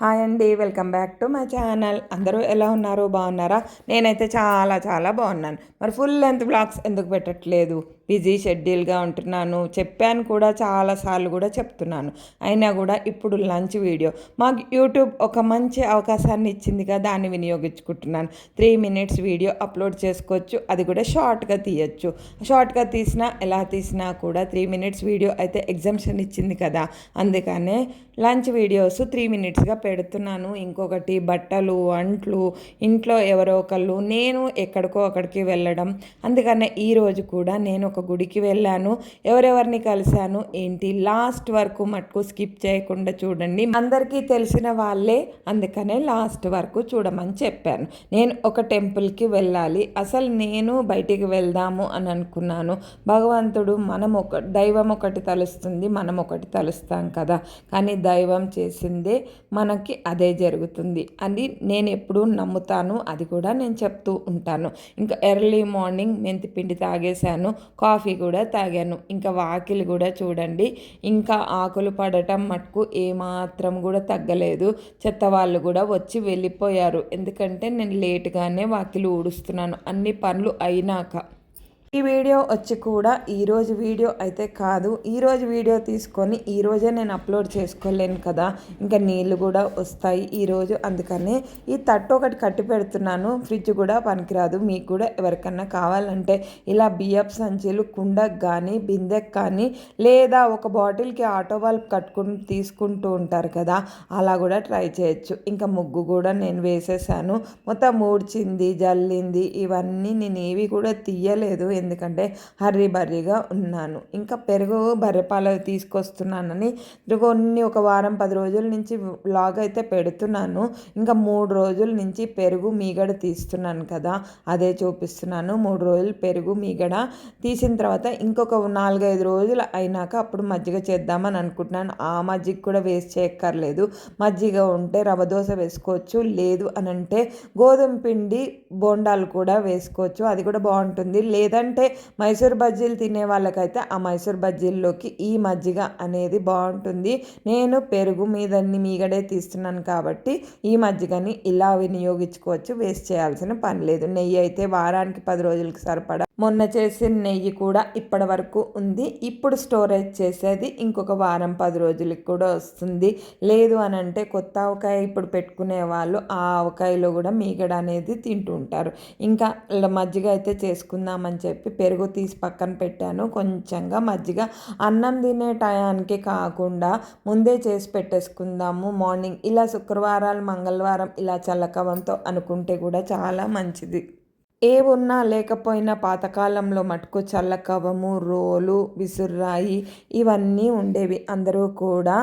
Hi అండి welcome back to my channel. అందరూ ఎలా ఉన్నారు? బాగున్నారా? నేనైతే చాలా చాలా బాగున్నాను. మరి ఫుల్ లెంత్ బ్లాగ్స్ ఎందుకు పెట్టట్లేదు? బిజీ షెడ్యూల్గా ఉంటున్నాను. చెప్పాను కూడా చాలాసార్లు కూడా చెప్తున్నాను. అయినా కూడా ఇప్పుడు లంచ్ వీడియో. మాకు యూట్యూబ్ ఒక మంచి అవకాశాన్ని ఇచ్చిందిగా దాన్ని వినియోగించుకుంటున్నాను. త్రీ మినిట్స్ వీడియో అప్లోడ్ చేసుకోవచ్చు. అది కూడా షార్ట్గా తీయచ్చు. షార్ట్గా తీసినా ఎలా తీసినా కూడా త్రీ మినిట్స్ వీడియో అయితే ఎగ్జామ్షన్ ఇచ్చింది కదా. అందుకనే లంచ్ వీడియోస్ త్రీ మినిట్స్గా పెడుతున్నాను. ఇంకొకటి బట్టలు అంట్లు ఇంట్లో ఎవరో ఒకళ్ళు నేను ఎక్కడికో అక్కడికి వెళ్ళడం. అందుకనే ఈరోజు కూడా నేను ఒక గుడికి వెళ్ళాను ఎవరెవరిని కలిశాను ఏంటి లాస్ట్ వరకు మటుకు స్కిప్ చేయకుండా చూడండి. అందరికీ తెలిసిన వాళ్ళే అందుకనే లాస్ట్ వరకు చూడమని చెప్పాను. నేను ఒక టెంపుల్కి వెళ్ళాలి అసలు నేను బయటికి వెళ్దాము అని అనుకున్నాను. భగవంతుడు మనం ఒక దైవం ఒకటి తలుస్తుంది మనం ఒకటి తలుస్తాం కదా. కానీ దైవం చేసిందే మనకి అదే జరుగుతుంది అని నేను ఎప్పుడూ నమ్ముతాను అది కూడా నేను చెప్తూ ఉంటాను. ఇంకా ఎర్లీ మార్నింగ్ మెంతి పిండి తాగేశాను కాఫీ కూడా తాగాను. ఇంకా వాకిలి కూడా చూడండి. ఇంకా ఆకులు పడటం మటుకు ఏమాత్రం కూడా తగ్గలేదు. చెత్త వాళ్ళు కూడా వచ్చి వెళ్ళిపోయారు. ఎందుకంటే నేను లేటుగానే వాకిలు ఊడుస్తున్నాను. అన్ని పనులు అయినాక. ఈ వీడియో వచ్చి కూడా ఈరోజు వీడియో అయితే కాదు. ఈరోజు వీడియో తీసుకొని ఈరోజే నేను అప్లోడ్ చేసుకోలేను కదా. ఇంకా నీళ్ళు కూడా వస్తాయి ఈరోజు అందుకనే ఈ తట్టు ఒకటి కట్టి పెడుతున్నాను. ఫ్రిడ్జ్ కూడా పనికిరాదు. మీకు కూడా ఎవరికన్నా కావాలంటే ఇలా బియ్యపు సంచులు కుండకు కానీ బిందెక్ కానీ లేదా ఒక బాటిల్కి ఆటో వాళ్ళు కట్టుకుని తీసుకుంటూ ఉంటారు కదా. అలా కూడా ట్రై చేయొచ్చు. ఇంకా ముగ్గు కూడా నేను వేసేసాను. మొత్తం మూడ్చింది జల్లింది. ఇవన్నీ నేను ఏవి కూడా తీయలేదు. ఎందుకంటే హర్రీ బర్రీగా ఉన్నాను. ఇంకా పెరుగు బర్రెపాలు తీసుకొస్తున్నానని కొన్ని ఒక వారం పది రోజుల నుంచి వ్లాగ్ అయితే పెడుతున్నాను. ఇంకా మూడు రోజుల నుంచి పెరుగు మీగడ తీస్తున్నాను కదా అదే చూపిస్తున్నాను. మూడు రోజులు పెరుగు మీగడ తీసిన తర్వాత ఇంకొక నాలుగైదు రోజులు అయినాక అప్పుడు మజ్జిగ చేద్దామని అనుకుంటున్నాను. ఆ మజ్జిగ కూడా వేస్ట్ చేయక్కర్లేదు. మజ్జిగ ఉంటే రవ దోశ వేసుకోవచ్చు లేదు అని అంటే గోధుమ పిండి బోండాలు కూడా వేసుకోవచ్చు. అది కూడా బాగుంటుంది. లేదంటే అంటే మైసూర్ బజ్జీలు తినే వాళ్ళకైతే ఆ మైసూర్ బజ్జీల్లోకి ఈ మజ్జిగ అనేది బాగుంటుంది. నేను పెరుగు మీద మీగడే తీస్తున్నాను కాబట్టి ఈ మజ్జిగని ఇలా వినియోగించుకోవచ్చు. వేస్ట్ చేయాల్సిన పని లేదు. నెయ్యి అయితే వారానికి పది రోజులకి సరిపడా మొన్న చేసిన నెయ్యి కూడా ఇప్పటి వరకు ఉంది. ఇప్పుడు స్టోరేజ్ చేసేది ఇంకొక వారం పది రోజులకి కూడా వస్తుంది. లేదు అని అంటే కొత్త ఆవకాయ ఇప్పుడు పెట్టుకునే వాళ్ళు ఆ ఆవకాయలో కూడా మీగడ అనేది తింటూ ఉంటారు. ఇంకా మజ్జిగ అయితే చేసుకుందామని చెప్పి పెరుగు తీసి పక్కన పెట్టాను. కొంచెంగా మజ్జిగ అన్నం తినే టయానికి కాకుండా ముందే చేసి పెట్టేసుకుందాము. మార్నింగ్ ఇలా శుక్రవారాలు మంగళవారం ఇలా చల్లకవంతో అనుకుంటే కూడా చాలా మంచిది. ఏ ఉన్నా లేకపోయినా పాతకాలంలో మటుకు చల్లకవము రోలు విసుర్రాయి ఇవన్నీ ఉండేవి. అందరూ కూడా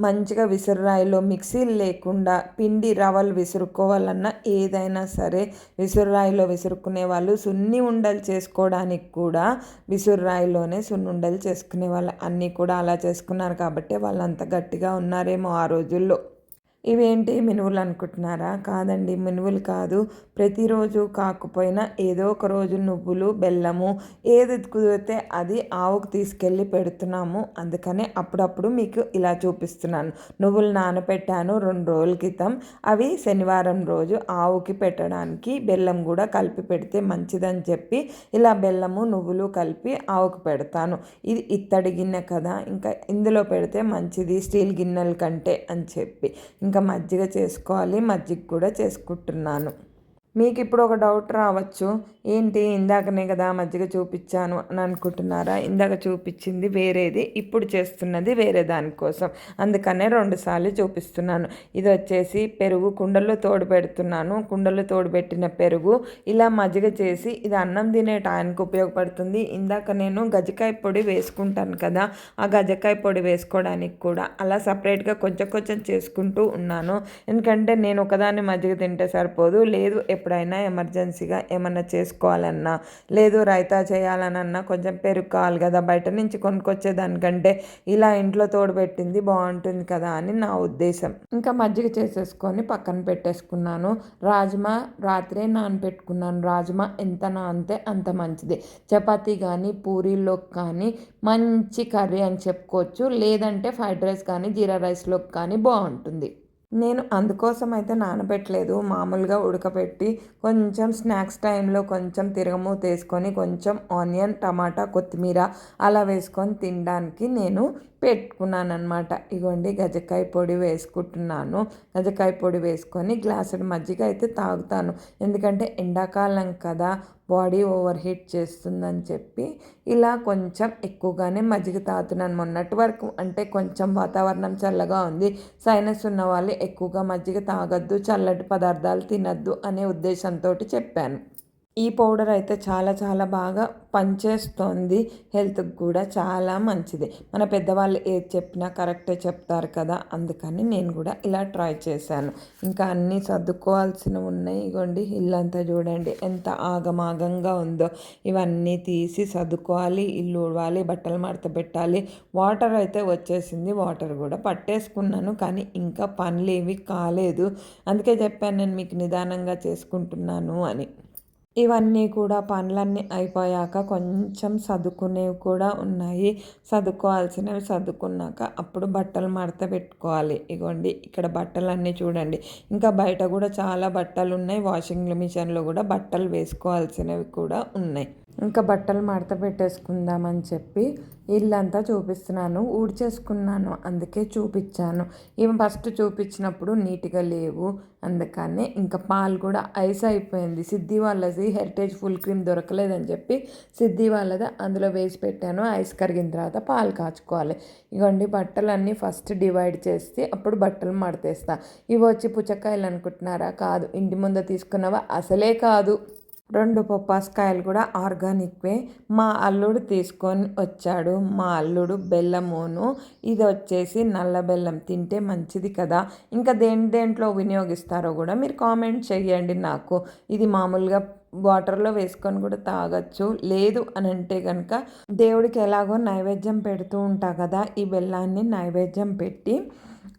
మంచిగా విసురురాయిలో మిక్సీలు లేకుండా పిండి రవలు విసురుకోవాలన్నా ఏదైనా సరే విసురురాయిలో విసురుకునే వాళ్ళు సున్ని ఉండలు చేసుకోవడానికి కూడా విసురురాయిలోనే సున్ని ఉండలు చేసుకునే వాళ్ళు అన్నీ కూడా అలా చేసుకున్నారు కాబట్టి వాళ్ళు అంత గట్టిగా ఉన్నారేమో ఆ రోజుల్లో. ఇవేంటి మినువులు అనుకుంటున్నారా? కాదండి మినువులు కాదు. ప్రతిరోజు కాకపోయినా ఏదో ఒక రోజు నువ్వులు బెల్లము ఏది కుదిరితే అది ఆవుకు తీసుకెళ్ళి పెడుతున్నాము. అందుకనే అప్పుడప్పుడు మీకు ఇలా చూపిస్తున్నాను. నువ్వులు నానబెట్టాను రెండు రోజుల క్రితం. అవి శనివారం రోజు ఆవుకి పెట్టడానికి బెల్లం కూడా కలిపి పెడితే మంచిదని చెప్పి ఇలా బెల్లము నువ్వులు కలిపి ఆవుకు పెడతాను. ఇది ఇత్తడి గిన్నె కదా ఇంకా ఇందులో పెడితే మంచిది స్టీల్ గిన్నెల కంటే అని చెప్పి. ఇంకా మజ్జిగ చేసుకోవాలి. మజ్జిగ కూడా చేసుకుంటున్నాను. మీకు ఇప్పుడు ఒక డౌట్ రావచ్చు. ఏంటి? ఇందాకనే కదా మజ్జిగ చూపించాను అని అనుకుంటున్నారా? ఇందాక చూపించింది వేరేది ఇప్పుడు చేస్తున్నది వేరే దానికోసం. అందుకనే రెండుసార్లు చూపిస్తున్నాను. ఇది వచ్చేసి పెరుగు కుండల్లో తోడు పెడుతున్నాను. కుండలో తోడు పెట్టిన పెరుగు ఇలా మజ్జిగ చేసి ఇది అన్నం తినే టైంకి ఉపయోగపడుతుంది. ఇందాక నేను గజకాయ పొడి వేసుకుంటాను కదా ఆ గజకాయ పొడి వేసుకోవడానికి కూడా అలా సపరేట్గా కొంచెం కొంచెం చేసుకుంటూ ఉన్నాను. ఎందుకంటే నేను ఒకదాన్ని మజ్జిగ తింటే సరిపోదు. లేదు ఎప్పుడైనా ఎమర్జెన్సీగా ఏమన్నా చేసుకోవాలన్నా లేదు రైతా చేయాలనన్నా కొంచెం పెరుగు కావాలి కదా బయట నుంచి కొనుక్కొచ్చేదానికంటే ఇలా ఇంట్లో తోడుపెట్టింది బాగుంటుంది కదా అని నా ఉద్దేశం. ఇంకా మజ్జిగ చేసేసుకొని పక్కన పెట్టేసుకున్నాను. రాజ్మా రాత్రే నానబెట్టుకున్నాను రాజ్మా ఎంత నానితే అంత మంచిది. చపాతీ కానీ పూరీలోకి కానీ మంచి కర్రీ అని చెప్పుకోవచ్చు. లేదంటే ఫ్రైడ్ రైస్ కానీ జీరా రైస్లోకి కానీ బాగుంటుంది. నేను అందుకోసం అయితే నానబెట్టలేదు. మామూలుగా ఉడకబెట్టి కొంచెం స్నాక్స్ టైంలో కొంచెం తిరగమూత వేసుకొని కొంచెం ఆనియన్ టమాటా కొత్తిమీర అలా వేసుకొని తినడానికి నేను పెట్టుకున్నాను అనమాట ఇగోండి గజకాయ పొడి వేసుకుంటున్నాను. గజకాయ పొడి వేసుకొని గ్లాసుడు మజ్జిగ అయితే తాగుతాను. ఎందుకంటే ఎండాకాలం కదా బాడీ ఓవర్ హీట్ చేస్తుందని చెప్పి ఇలా కొంచెం ఎక్కువగానే మజ్జిగ తాగుతున్నాను. మొన్నటి వరకు అంటే కొంచెం వాతావరణం చల్లగా ఉంది. సైనస్ ఉన్న వాళ్ళు ఎక్కువగా మజ్జిగ తాగొద్దు చల్లటి పదార్థాలు తినద్దు అనే ఉద్దేశంతో చెప్పాను. ఈ పౌడర్ అయితే చాలా చాలా బాగా పనిచేస్తోంది. హెల్త్కి కూడా చాలా మంచిది. మన పెద్దవాళ్ళు ఏది చెప్పినా కరెక్టే చెప్తారు కదా. అందుకని నేను కూడా ఇలా ట్రై చేశాను. ఇంకా అన్నీ సర్దుకోవాల్సినవి ఉన్నాయి. ఇగోండి ఇల్లంతా చూడండి. ఎంత ఆగమాగంగా ఉందో. ఇవన్నీ తీసి సర్దుకోవాలి ఇల్లు ఉడవాలి బట్టలు మడత పెట్టాలి. వాటర్ అయితే వచ్చేసింది. వాటర్ కూడా పట్టేసుకున్నాను. కానీ ఇంకా పనులు ఏవి కాలేదు. అందుకే చెప్పాను నేను మీకు నిదానంగా చేసుకుంటున్నాను అని. ఇవన్నీ కూడా పనులన్నీ అయిపోయాక కొంచెం సర్దుకునేవి కూడా ఉన్నాయి. సర్దుకోవాల్సినవి సర్దుకున్నాక అప్పుడు బట్టలు మడత పెట్టుకోవాలి. ఇగోండి ఇక్కడ బట్టలన్నీ చూడండి. ఇంకా బయట కూడా చాలా బట్టలు ఉన్నాయి వాషింగ్ మిషన్లో కూడా బట్టలు వేసుకోవాల్సినవి కూడా ఉన్నాయి. ఇంకా బట్టలు మడత పెట్టేసుకుందామని చెప్పి ఇల్లంతా చూపిస్తున్నాను ఊడ్చేసుకున్నాను అందుకే చూపించాను. ఇవి ఫస్ట్ చూపించినప్పుడు నీట్గా లేవు అందుకనే ఇంకా పాలు కూడా ఐస్ అయిపోయింది. సిద్ధి వాళ్ళది హెరిటేజ్ ఫుల్ క్రీమ్ దొరకలేదని చెప్పి సిద్ధి వాళ్ళది అందులో వేసి పెట్టాను. ఐస్ కరిగిన తర్వాత పాలు కాచుకోవాలి. ఇవ్వండి బట్టలన్నీ ఫస్ట్ డివైడ్ చేసి అప్పుడు బట్టలు మడతేస్తా. ఇవి వచ్చి పుచ్చకాయలు అనుకుంటున్నారా? కాదు. ఇంటి ముందు తీసుకున్నవా? అసలే కాదు. రెండు బొప్పాస్కాయలు కూడా ఆర్గానిక్వే. మా అల్లుడు తీసుకొని వచ్చాడు. మా అల్లుడు బెల్లమును. ఇది వచ్చేసి నల్ల బెల్లం. తింటే మంచిది కదా. ఇంకా దేని దేంట్లో వినియోగిస్తారో కూడా మీరు కామెంట్ చేయండి నాకు. ఇది మామూలుగా వాటర్లో వేసుకొని కూడా తాగొచ్చు. లేదు అని అంటే కనుక దేవుడికి ఎలాగో నైవేద్యం పెడుతూ ఉంటా కదా. ఈ బెల్లాన్ని నైవేద్యం పెట్టి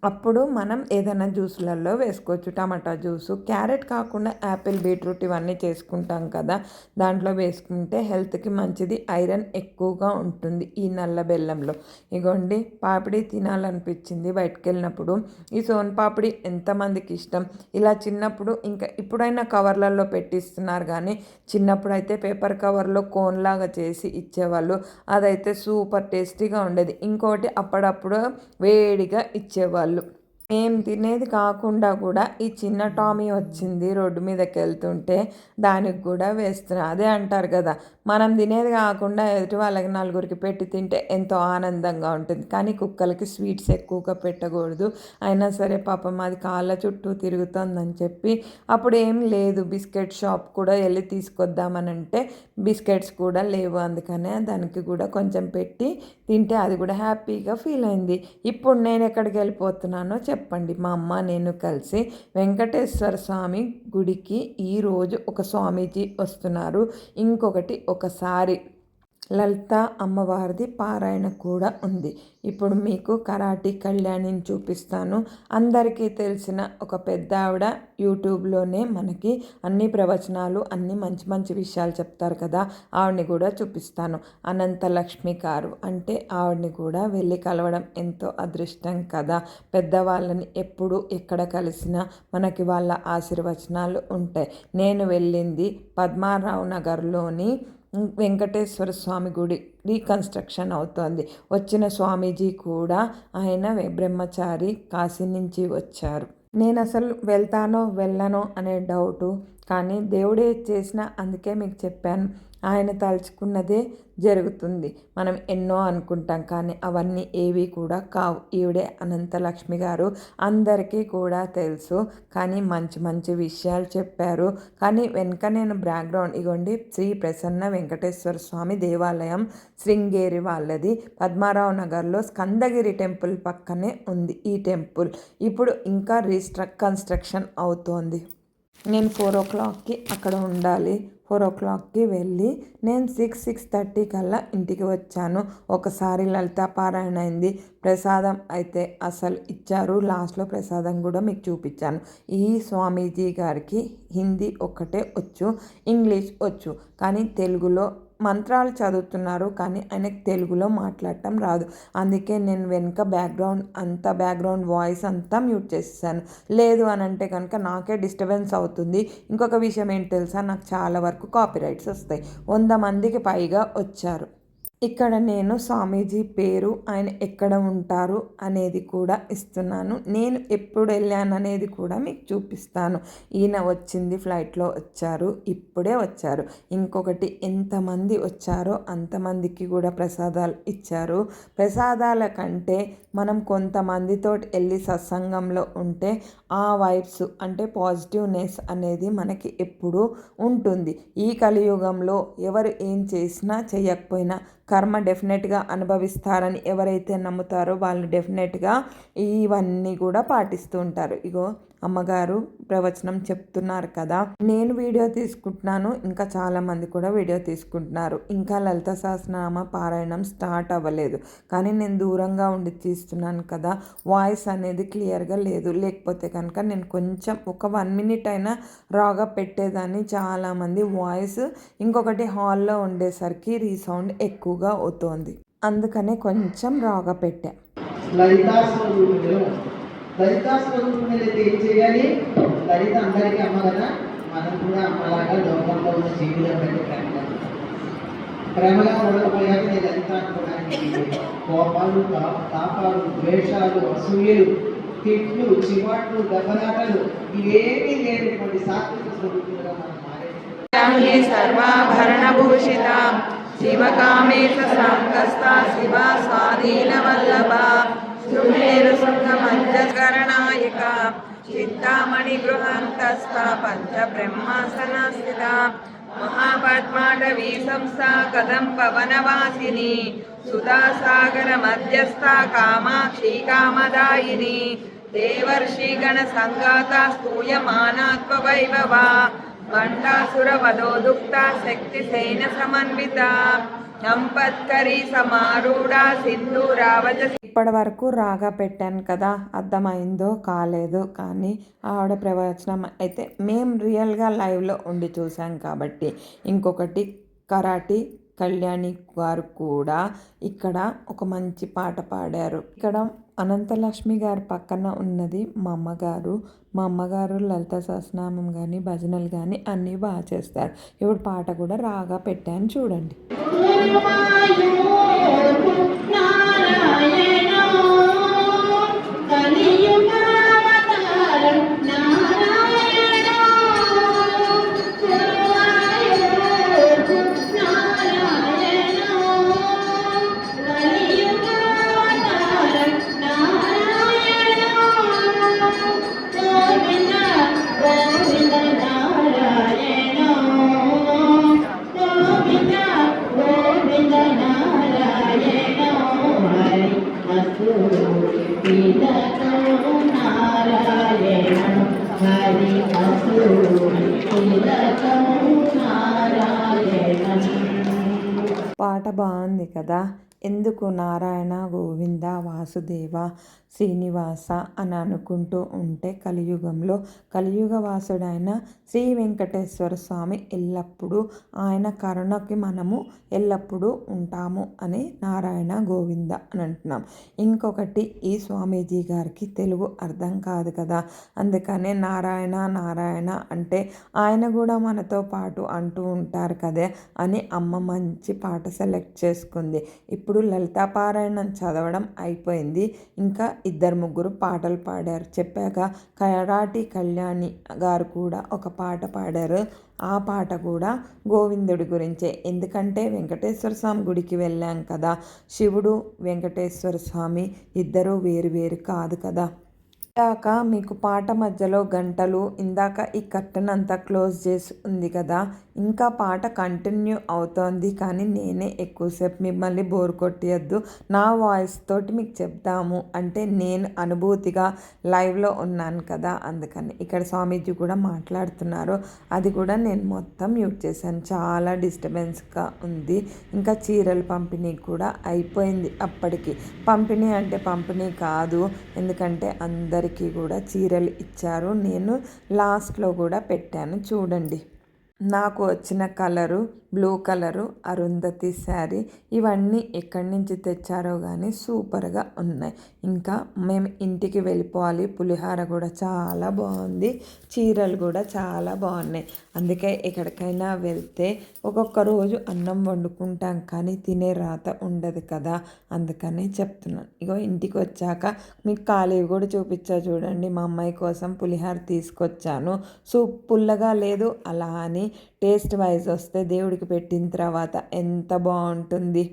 అప్పుడు మనం ఏదైనా జ్యూస్లలో వేసుకోవచ్చు. టమాటా జ్యూసు క్యారెట్ కాకుండా యాపిల్ బీట్రూట్ ఇవన్నీ చేసుకుంటాం కదా. దాంట్లో వేసుకుంటే హెల్త్కి మంచిది. ఐరన్ ఎక్కువగా ఉంటుంది ఈ నల్ల బెల్లంలో. ఇగోండి పాపిడి తినాలనిపించింది బయటకు వెళ్ళినప్పుడు ఈ సోన్ పాపిడి ఎంతమందికి ఇష్టం? ఇలా చిన్నప్పుడు ఇంకా ఇప్పుడైనా కవర్లలో పెట్టిస్తున్నారు కానీ చిన్నప్పుడు అయితే పేపర్ కవర్లో కోన్లాగా చేసి ఇచ్చేవాళ్ళు. అదైతే సూపర్ టేస్టీగా ఉండేది. ఇంకోటి అప్పుడప్పుడు వేడిగా ఇచ్చేవాళ్ళు. వాళ్ళు మేము తినేది కాకుండా కూడా ఈ చిన్న టామీ వచ్చింది రోడ్డు మీదకి వెళ్తుంటే దానికి కూడా వేస్తున్నా. అదే అంటారు కదా మనం తినేది కాకుండా ఎదుటి వాళ్ళకి నలుగురికి పెట్టి తింటే ఎంతో ఆనందంగా ఉంటుంది. కానీ కుక్కలకి స్వీట్స్ ఎక్కువగా పెట్టకూడదు. అయినా సరే పాపం అది కాళ్ళ చుట్టూ తిరుగుతుందని చెప్పి అప్పుడు ఏం లేదు బిస్కెట్ షాప్ కూడా వెళ్ళి తీసుకొద్దామని అంటే బిస్కెట్స్ కూడా లేవు. అందుకనే దానికి కూడా కొంచెం పెట్టి తింటే అది కూడా హ్యాపీగా ఫీల్ అయింది. ఇప్పుడు నేను ఎక్కడికి వెళ్ళిపోతున్నానో చెప్పండి. మా అమ్మ నేను కలిసి వెంకటేశ్వర స్వామి గుడికి ఈరోజు ఒక స్వామీజీ వస్తున్నారు. ఇంకొకటి ఒకసారి లలిత అమ్మవారిది పారాయణ కూడా ఉంది. ఇప్పుడు మీకు కరాటి కళ్యాణిని చూపిస్తాను. అందరికీ తెలిసిన ఒక పెద్ద ఆవిడ యూట్యూబ్లోనే మనకి అన్ని ప్రవచనాలు అన్ని మంచి మంచి విషయాలు చెప్తారు కదా. ఆవిడని కూడా చూపిస్తాను. అనంత లక్ష్మి గారు అంటే ఆవిడని కూడా వెళ్ళి కలవడం ఎంతో అదృష్టం కదా. పెద్దవాళ్ళని ఎప్పుడు ఎక్కడ కలిసినా మనకి వాళ్ళ ఆశీర్వచనాలు ఉంటాయి. నేను వెళ్ళింది పద్మారావు నగర్లోని వెంకటేశ్వర స్వామి గుడి రీకన్స్ట్రక్షన్ అవుతోంది. వచ్చిన స్వామీజీ కూడా ఆయన బ్రహ్మచారి కాశీ నుంచి వచ్చారు. నేను అసలు వెళ్తానో వెళ్ళనో అనే డౌటు కానీ దేవుడే చేసిన అందుకే మీకు చెప్పాను. ఆయన తలుచుకున్నదే జరుగుతుంది. మనం ఎన్నో అనుకుంటాం కానీ అవన్నీ ఏవి కూడా కావు. ఈవిడే అనంతలక్ష్మి గారు అందరికీ కూడా తెలుసు. కానీ మంచి మంచి విషయాలు చెప్పారు. కానీ వెనుక నేను బ్యాక్గ్రౌండ్ ఇగోండి. శ్రీ ప్రసన్న వెంకటేశ్వర స్వామి దేవాలయం శృంగేరి వాళ్ళది. పద్మారావు నగర్లో స్కందగిరి టెంపుల్ పక్కనే ఉంది ఈ టెంపుల్. ఇప్పుడు ఇంకా రీస్ట్రక్ కన్స్ట్రక్షన్ అవుతోంది. నేను ఫోర్ ఓ క్లాక్కి అక్కడ ఉండాలి. ఫోర్ ఓ క్లాక్కి వెళ్ళి నేను సిక్స్ సిక్స్ థర్టీ కల్లా ఇంటికి వచ్చాను. ఒకసారి లలిత పారాయణ అయింది. ప్రసాదం అయితే అసలు ఇచ్చారు. లాస్ట్లో ప్రసాదం కూడా మీకు చూపించాను. ఈ స్వామీజీ గారికి హిందీ ఒక్కటే వచ్చు ఇంగ్లీష్ వచ్చు కానీ తెలుగులో మంత్రాలు చదువుతున్నారు కానీ ఆయనకు తెలుగులో మాట్లాడటం రాదు. అందుకే నేను వెనుక బ్యాక్గ్రౌండ్ అంతా బ్యాక్గ్రౌండ్ వాయిస్ అంతా మ్యూట్ చేసేసాను. లేదు అని అంటే కనుక నాకే డిస్టర్బెన్స్ అవుతుంది. ఇంకొక విషయం ఏంటి తెలుసా? నాకు చాలా వరకు కాపీరైట్స్ వస్తాయి. వంద మందికి పైగా వచ్చారు. ఇక్కడ నేను స్వామీజీ పేరు ఆయన ఎక్కడ ఉంటారు అనేది కూడా ఇస్తున్నాను. నేను ఎప్పుడు వెళ్ళాను అనేది కూడా మీకు చూపిస్తాను. ఈయన వచ్చింది ఫ్లైట్లో వచ్చారు ఇప్పుడే వచ్చారు. ఇంకొకటి ఎంతమంది వచ్చారో అంతమందికి కూడా ప్రసాదాలు ఇచ్చారు. ప్రసాదాల కంటే మనం కొంతమందితో వెళ్ళి సత్సంగంలో ఉంటే ఆ వైబ్స్ అంటే పాజిటివ్నెస్ అనేది మనకి ఎప్పుడూ ఉంటుంది. ఈ కలియుగంలో ఎవరు ఏం చేసినా చేయకపోయినా కర్మ డెఫినెట్గా అనుభవిస్తారని ఎవరైతే నమ్ముతారో వాళ్ళు డెఫినెట్గా ఇవన్నీ కూడా పాటిస్తూ ఉంటారు. ఇగో అమ్మగారు ప్రవచనం చెప్తున్నారు కదా నేను వీడియో తీసుకుంటున్నాను ఇంకా చాలామంది కూడా వీడియో తీసుకుంటున్నారు. ఇంకా లలిత సహస్రనామ పారాయణం స్టార్ట్ అవ్వలేదు. కానీ నేను దూరంగా ఉండి తీసుకు చూపిస్తున్నాను కదా వాయిస్ అనేది క్లియర్గా లేదు. లేకపోతే కనుక నేను కొంచెం ఒక వన్ మినిట్ అయినా రాగా పెట్టేదాన్ని. చాలామంది వాయిస్ ఇంకొకటి హాల్లో ఉండేసరికి రీసౌండ్ ఎక్కువగా అవుతోంది. అందుకనే కొంచెం రాగా పెట్టా. ఏం చేయాలి? లలిత అందరికీ అమ్మ కదా మనం కూడా అమ్మలాగా లోకంలో ఉన్న జీవుల ప్రేమగా ప్రేమగా ఉండకపోయాక నేను లలిత అనుకోవడానికి కోపాలు తా- తాపాలు ద్వేషాలు అసూయలు తిట్లు చివాట్లు దెబ్బలాటలు ఇవేమీ లేనటువంటి సాత్విక స్వరూపులుగా మనం మారేసి हि सर्वाभरणभूषितां शिवकामेश साङ्गस्ता शिवा स्वाधीनवल्लभा सुमेरुसुन्दमञ्जकरणायिका चिन्तामणिगृहान्तस्था पञ्चब्रह्मासनस्थिता మహాపద్మాటవీ సంస్థా కదం పవనవాసిని సుధాసాగర మధ్యస్థ కామాక్షి కామదాయిని దేవర్షి గణ సంఘాత స్తూయమానాత్వ వైభవ మండాసుర వధోదుక్త శక్తి సైన సమన్విత ఇప్పటి వరకు రాగా పెట్టాను కదా అర్థమైందో కాలేదు కానీ ఆవిడ ప్రవచనం అయితే మేము రియల్గా లైవ్లో ఉండి చూసాం కాబట్టి. ఇంకొకటి కరాటీ కళ్యాణి గారు కూడా ఇక్కడ ఒక మంచి పాట పాడారు. ఇక్కడ అనంతలక్ష్మి గారి పక్కన ఉన్నది మా అమ్మగారు. మా అమ్మగారు లలిత సహస్రనామం కానీ భజనలు కానీ అన్నీ బాగా చేస్తారు. ఇప్పుడు పాట కూడా రాగా పెట్టాను చూడండి. పాట బాగుంది కదా. ఎందుకు నారాయణ గోవింద వాసుదేవ శ్రీనివాస అని అనుకుంటూ ఉంటే కలియుగంలో కలియుగ వాసుడైన శ్రీ వెంకటేశ్వర స్వామి ఎల్లప్పుడూ ఆయన కరుణకి మనము ఎల్లప్పుడూ ఉంటాము అని నారాయణ గోవింద అని అంటున్నాం. ఇంకొకటి ఈ స్వామీజీ గారికి తెలుగు అర్థం కాదు కదా. అందుకనే నారాయణ నారాయణ అంటే ఆయన కూడా మనతో పాటు అంటూ ఉంటారు కదే అని అమ్మ మంచి పాట సెలెక్ట్ చేసుకుంది. ఇప్పుడు లలితాపారాయణం చదవడం అయిపోయింది. ఇంకా ఇద్దరు ముగ్గురు పాటలు పాడారు. చెప్పాక కరాటి కళ్యాణి గారు కూడా ఒక పాట పాడారు. ఆ పాట కూడా గోవిందుడి గురించే. ఎందుకంటే వెంకటేశ్వర స్వామి గుడికి వెళ్ళాం కదా. శివుడు వెంకటేశ్వర స్వామి ఇద్దరూ వేరు వేరు కాదు కదా. ఇందాక మీకు పాట మధ్యలో గంటలు ఇందాక ఈ కర్టన్ అంతా క్లోజ్ చేసి ఉంది కదా ఇంకా పాట కంటిన్యూ అవుతోంది కానీ నేనే ఎక్కువసేపు మిమ్మల్ని బోర్ కొట్టియద్దు. నా వాయిస్ తోటి మీకు చెప్తాము. అంటే నేను అనుభూతిగా లైవ్లో ఉన్నాను కదా అందుకని ఇక్కడ స్వామీజీ కూడా మాట్లాడుతున్నారు. అది కూడా నేను మొత్తం మ్యూట్ చేశాను. చాలా డిస్టర్బెన్స్గా ఉంది. ఇంకా చీరలు పంపిణీ కూడా అయిపోయింది అప్పటికి. పంపిణీ అంటే పంపిణీ కాదు. ఎందుకంటే అందరికీ కూడా చీరలు ఇచ్చారు. నేను లాస్ట్లో కూడా పెట్టాను. చూడండి. నాకు వచ్చిన colour blue colour Arundhati sari ఇవన్నీ ఎక్కడి నుంచి తెచ్చారో కానీ సూపర్గా ఉన్నాయి. ఇంకా మేము ఇంటికి వెళ్ళిపోవాలి. పులిహార కూడా చాలా బాగుంది. చీరలు కూడా చాలా బాగున్నాయి. అందుకే ఎక్కడికైనా వెళ్తే ఒక్కొక్క రోజు అన్నం వండుకుంటాం కానీ తినే రాత ఉండదు కదా. అందుకనే చెప్తున్నాను. ఇగో ఇంటికి వచ్చాక మీకు ఖాళీ కూడా చూపించా చూడండి. మా అమ్మాయి కోసం పులిహార తీసుకొచ్చాను. సూప్ పుల్లగా లేదు. అలా అని టేస్ట్ వైజ్ వస్తే దేవుడికి పెట్టిన తర్వాత ఎంత బాగుంటుంది.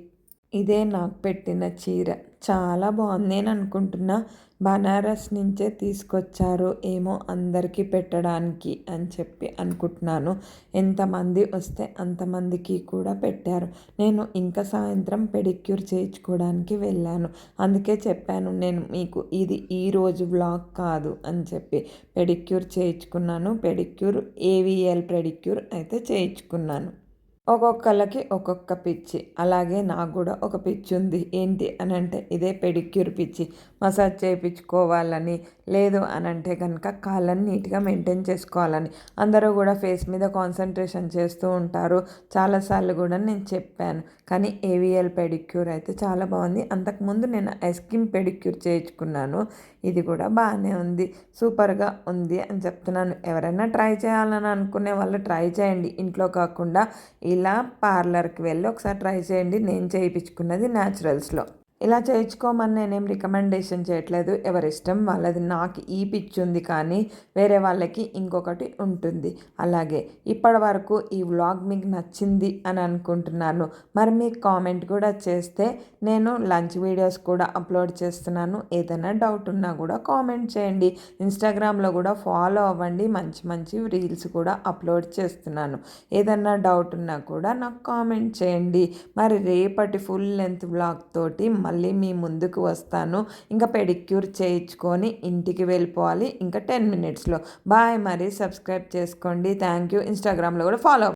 ఇదే నాకు పెట్టిన చీర. చాలా బాగుంది. నేను అనుకుంటున్నా బనారస్ నుంచే తీసుకొచ్చారు ఏమో అందరికీ పెట్టడానికి అని చెప్పి అనుకుంటున్నాను. ఎంతమంది వస్తే అంతమందికి కూడా పెట్టారు. నేను ఇంకా సాయంత్రం పెడిక్యూర్ చేయించుకోవడానికి వెళ్ళాను. అందుకే చెప్పాను నేను మీకు ఇది ఈరోజు బ్లాగ్ కాదు అని చెప్పి. పెడిక్యూర్ చేయించుకున్నాను. పెడిక్యూర్ ఏవిఎల్ పెడిక్యూర్ అయితే చేయించుకున్నాను. ఒక్కొక్కళ్ళకి ఒక్కొక్క పిచ్చి. అలాగే నాకు కూడా ఒక పిచ్చి ఉంది. ఏంటి అని అంటే ఇదే పెడిక్యూర్ పిచ్చి. మసాజ్ చేయించుకోవాలని లేదు అని అంటే కనుక కాళ్ళని నీట్గా మెయింటైన్ చేసుకోవాలని. అందరూ కూడా ఫేస్ మీద కాన్సన్ట్రేషన్ చేస్తూ ఉంటారు. చాలాసార్లు కూడా నేను చెప్పాను. కానీ ఏవిఎల్ పెడిక్యూర్ అయితే చాలా బాగుంది. అంతకుముందు నేను ఐస్ క్రీమ్ పెడిక్యూర్ చేయించుకున్నాను. ఇది కూడా బాగానే ఉంది. సూపర్గా ఉంది అని చెప్తున్నాను. ఎవరైనా ట్రై చేయాలని అనుకునే వాళ్ళు ట్రై చేయండి. ఇంట్లో కాకుండా ఇలా పార్లర్కి వెళ్ళి ఒకసారి ట్రై చేయండి. నేను చేయించుకున్నది న్యాచురల్స్లో ఇలా చేయించుకోమని నేనేం రికమెండేషన్ చేయట్లేదు. ఎవరి ఇష్టం వాళ్ళది. నాకు ఈ పిచ్చి ఉంది కానీ వేరే వాళ్ళకి ఇంకొకటి ఉంటుంది. అలాగే ఇప్పటి వరకు ఈ వ్లాగ్ మీకు నచ్చింది అని అనుకుంటున్నాను. మరి మీకు కామెంట్ కూడా చేస్తే నేను లంచ్ వీడియోస్ కూడా అప్లోడ్ చేస్తున్నాను. ఏదైనా డౌట్ ఉన్నా కూడా కామెంట్ చేయండి. ఇన్స్టాగ్రామ్లో కూడా ఫాలో అవ్వండి. మంచి మంచి రీల్స్ కూడా అప్లోడ్ చేస్తున్నాను. ఏదైనా డౌట్ ఉన్నా కూడా నాకు కామెంట్ చేయండి. మరి రేపటి ఫుల్ లెంత్ బ్లాగ్ తోటి మళ్ళీ మీ ముందుకు వస్తాను. ఇంకా పెడిక్యూర్ చేయించుకొని ఇంటికి వెళ్ళిపోవాలి. ఇంకా టెన్ మినిట్స్లో. బాయ్ మరి. సబ్స్క్రైబ్ చేసుకోండి. థ్యాంక్ యూ ఇన్స్టాగ్రామ్లో కూడా ఫాలో